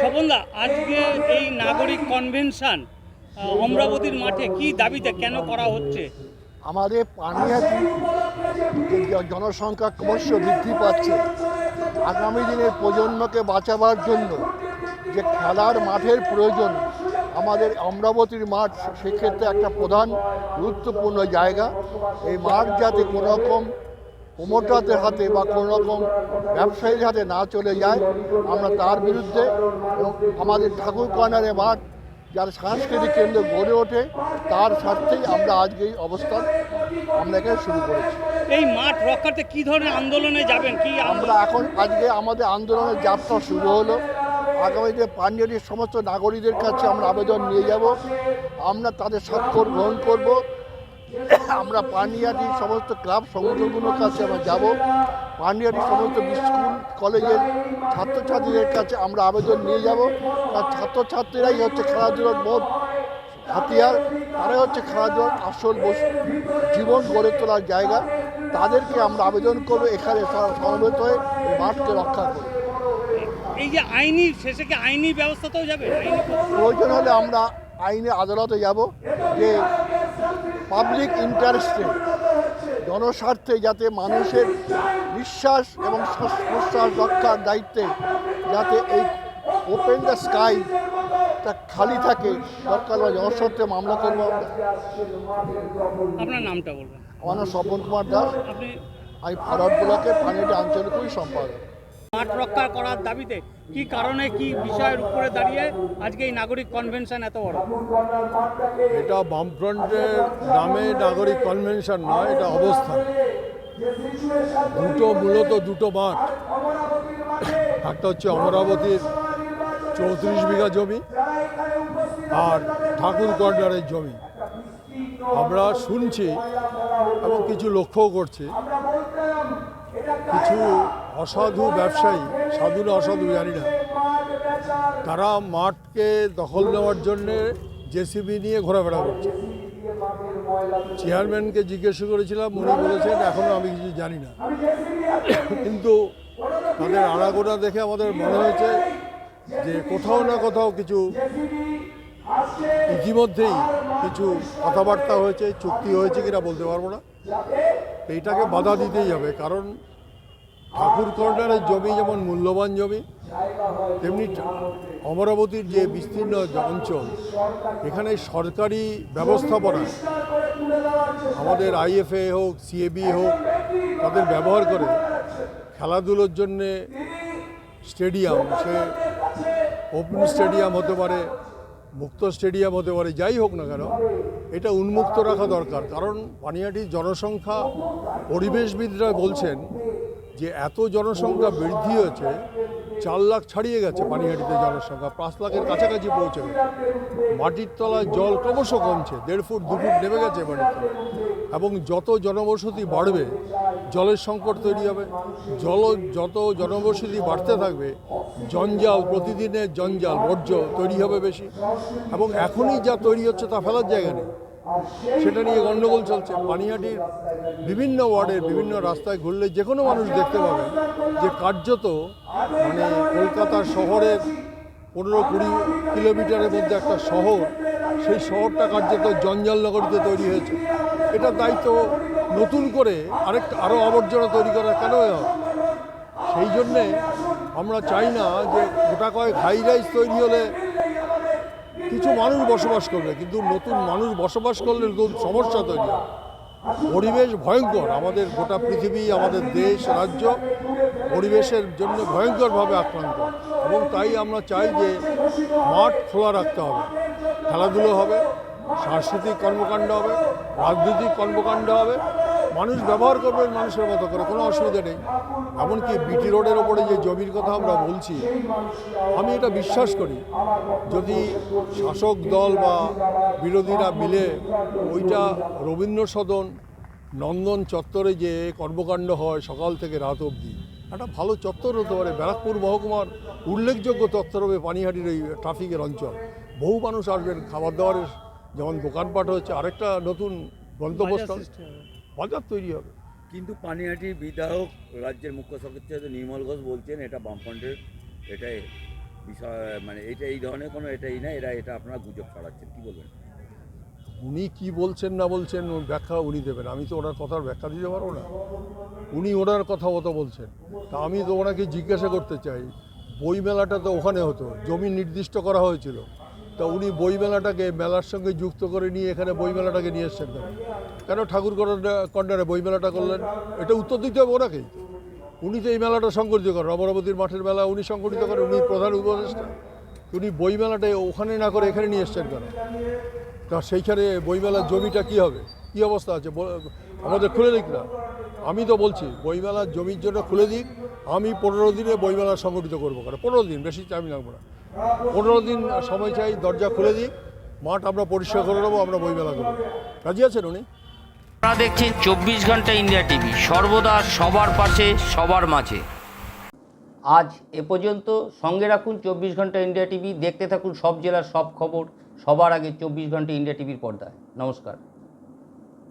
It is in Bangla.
স্বপনদা আজকে এই নাগরিক কনভেনশন অমরাবতীর মাঠে কি দাবিতে কেন করা হচ্ছে? আমাদের পানিহাটি যে জ- জনসংখ্যা ক্রমশ বৃদ্ধি পাচ্ছে, আগামী দিনের প্রজন্মকে বাঁচাবার জন্য যে খেলার মাঠের প্রয়োজন, আমাদের অমরাবতীর মাঠ সেক্ষেত্রে একটা প্রধান গুরুত্বপূর্ণ জায়গা। এই মাঠ যাতে কোনো রকম প্রমোটারদের হাতে বা কোনো রকম ব্যবসায়ীর হাতে না চলে যায় আমরা তার বিরুদ্ধে এবং আমাদের ঠাকুর কর্নারে মাঠ যার সাংস্কৃতিক কেন্দ্র গড়ে ওঠে তার স্বার্থেই আমরা আজকে এই অবস্থান আমরা এখানে শুরু করেছি। এই মাঠ রক্ষার্থে কি ধরনের আন্দোলনে যাবেন? কি আমরা এখন আজকে আমাদের আন্দোলনের যাত্রা শুরু হলো। আগামীতে পাঞ্জাবির সমস্ত নাগরিকদের কাছে আমরা আবেদন নিয়ে যাব। আমরা তাদের স্বাক্ষর গ্রহণ করব। আমরা পানিয়াটির সমস্ত ক্লাব সংগঠনগুলোর কাছে আমরা যাব। পানিয়াটির সমস্ত স্কুল কলেজের ছাত্রছাত্রীদের কাছে আমরা আবেদন নিয়ে যাব। আর ছাত্রছাত্রীরাই হচ্ছে খেলাধুলার মোট হাতিয়ার। তারাই হচ্ছে খেলাধুলার আসল জীবন গড়ে তোলার জায়গা। তাদেরকে আমরা আবেদন করব এখানে সম- সমবেত হয়ে এই মাঠকে রক্ষা করব এই যে আইনি শেষে কি আইনি ব্যবস্থাতেও যাবে? প্রয়োজন হলে আমরা আইনে আদালতে যাব। যে পাবলিক ইন্টারেস্টে জনস্বার্থে যাতে মানুষের বিশ্বাস এবং প্রশ্বাস রক্ষার দায়িত্বে যাতে এই ওপেন দ্য স্কাই টা খালি থাকে দরকার বা জনস্বার্থে মামলা করব আমরা। আপনার নামটা বলবেন আমার নাম স্বপন কুমার দাস। আমি ফরওয়ার্ড ব্লকের পানিটি আঞ্চলিক সম্পাদক। মাঠ রক্ষা করার দাবিতে কি কারণে, কি বিষয়ের উপরে দাঁড়িয়ে আজকে এই নাগরিক কনভেনশন এত বড়? এটা বামফ্রন্টের নামে নাগরিক কনভেনশন নয়, এটা অবস্থান। দুটো মূলত দুটো মাঠ। একটা হচ্ছে অমরাবতীর চৌত্রিশ বিঘা জমি আর ঠাকুর কর্নারের জমি। আমরা শুনছি এবং কিছু লক্ষ্যও করছি। কিছু অসাধু ব্যবসায়ী সাধু না অসাধু, জানি না। তারা মাঠকে দখল নেওয়ার জন্যে জেসিবি নিয়ে ঘোরাফেরা করছে। চেয়ারম্যানকে জিজ্ঞেস করেছিলাম, উনি বলেছেন এখনও আমি কিছু জানি না। কিন্তু তাদের আড়াগোনা দেখে আমাদের মনে হয়েছে যে কোথাও না কোথাও কিছু ইতিমধ্যেই কিছু কথাবার্তা হয়েছে, চুক্তি হয়েছে কিনা বলতে পারব না। এইটাকে বাধা দিতেই হবে, কারণ ঠাকুর কর্নারের জমি যেমন মূল্যবান জমি, তেমনি অমরাবতীর যে বিস্তীর্ণ অঞ্চল, এখানে সরকারি ব্যবস্থাপনা, আমাদের আইএফএ হোক, সিএবি হোক, তাদের ব্যবহার করে খেলাধুলোর জন্যে স্টেডিয়াম, সে ওপেন স্টেডিয়াম হতে পারে, মুক্ত স্টেডিয়াম হতে পারে, যাই হোক না কেন, এটা উন্মুক্ত রাখা দরকার। কারণ পানিহাটির জনসংখ্যা পরিবেশবিদরা বলছেন যে এত জনসংখ্যা বৃদ্ধি হয়েছে, চার লাখ ছাড়িয়ে গেছে পানিহাটিতে জনসংখ্যা, পাঁচ লাখের কাছাকাছি পৌঁছে গেছে। মাটির তলায় জল ক্রমশ কমছে, দেড় ফুট, দু ফুট নেমে গেছে মাটির তলায় এবং যত জনবসতি বাড়বে, জলের সংকট তৈরি হবে। জল, যত জনবসতি বাড়তে থাকবে, জঞ্জাল, প্রতিদিনের জঞ্জাল, বর্জ্য তৈরি হবে বেশি। এবং এখনই যা তৈরি হচ্ছে তা ফেলার জায়গা নেই। সেটা নিয়ে গণ্ডগোল চলছে। পানিহাটির বিভিন্ন ওয়ার্ডের বিভিন্ন রাস্তায় ঘুরলে যে কোনো মানুষ দেখতে পাবে যে কার্যত মানে কলকাতা শহরের পনেরো কুড়ি কিলোমিটারের মধ্যে একটা শহর, সেই শহরটা কার্যত জঞ্জাল নগরীতে তৈরি হয়েছে। এটা দায়িত্ব নতুন করে আরেকটা আরও আবর্জনা তৈরি করা কেন সেই জন্যে আমরা চাই না যে গোটা কয়েক হাই রাইস তৈরি হলে কিছু মানুষ বসবাস করবে, কিন্তু নতুন মানুষ বসবাস করলে নতুন সমস্যা তৈরি হবে। পরিবেশ ভয়ঙ্কর, আমাদের গোটা পৃথিবী, আমাদের দেশ, রাজ্য পরিবেশের জন্য ভয়ঙ্করভাবে আক্রান্ত। এবং তাই আমরা চাই যে মাঠ খোলা রাখতে হবে, খেলাধুলো হবে, সাংস্কৃতিক কর্মকাণ্ড হবে, রাজনৈতিক কর্মকাণ্ড হবে মানুষ ব্যবহার করবেন মানুষের মতো করে, কোনো অসুবিধা নেই। এমনকি বিটি রোডের ওপরে যে জমির কথা আমরা বলছি, আমি এটা বিশ্বাস করি, যদি শাসক দল বা বিরোধীরা মিলে ওইটা রবীন্দ্র সদন নন্দন চত্বরে যে কর্মকাণ্ড হয় সকাল থেকে রাত অবধি, একটা ভালো চত্বর হতে পারে, ব্যারাকপুর মহকুমার উল্লেখযোগ্য চত্বর হবে পানিহাটির এই ট্রাফিকের অঞ্চল। বহু মানুষ আসবেন খাবার দাবারের যেমন দোকানপাট হচ্ছে, আরেকটা নতুন গন্তব্যস্থল। বাজার তৈরি হবে। কিন্তু পানিহাটির বিধায়ক রাজ্যের মুখ্য সচিব নির্মল ঘোষ বলছেন এটা বামফ্রন্টের এটাই বিষয় মানে এটা এই ধরনের কোনো এটাই না এরা এটা আপনারা গুজব ছড়াচ্ছেন কি বলবেন? উনি কি বলছেন না বলছেন ওর ব্যাখ্যা উনি দেবেন। আমি তো ওনার কথার ব্যাখ্যা দিতে পারব না। উনি ওনার কথা মতো বলছেন। তা আমি তো ওনাকে জিজ্ঞাসা করতে চাই বইমেলাটা তো ওখানে হতো জমি নির্দিষ্ট করা হয়েছিল। তা উনি বই মেলাটাকে মেলার সঙ্গে যুক্ত করে নিয়ে এখানে বই মেলাটাকে নিয়ে এসছেন কেন? ঠাকুর কর্নারে বই মেলাটা করলেন? এটা উত্তর দিতে হবে ওনাকেই উনি তো এই মেলাটা সংগঠিত করেন। অমরাবতীর মাঠের মেলা উনি সংগঠিত করেন, উনি প্রধান উপদেষ্টা। উনি বই মেলাটা ওখানে না করে এখানে নিয়ে এসছেন কেন? তা সেইখানে বইমেলার জমিটা কি হবে? কি অবস্থা আছে? আমাদের খুলে দিক না। আমি তো বলছি, বইমেলার জমির জন্য খুলে দিক। আমি পনেরো দিনে বইমেলা সংগঠিত করব কেন? পনেরো দিন, বেশি টাইম লাগবো না। পনেরো দিন সময় চাই, দরজা খুলে দিক, মাঠ আমরা পরিষ্কার করে নেব, আমরা বইমেলা করব। রাজি আছেন উনি? আপনারা দেখছেন চব্বিশ ঘণ্টা ইন্ডিয়া টিভি, সর্বদা সবার পাশে, সবার মাঝে। আজ এ পর্যন্ত সঙ্গে রাখুন চব্বিশ ঘণ্টা ইন্ডিয়া টিভি, দেখতে থাকুন সব জেলার সব খবর, সবার আগে চব্বিশ ঘণ্টা ইন্ডিয়া টিভির পর্দায়। নমস্কার।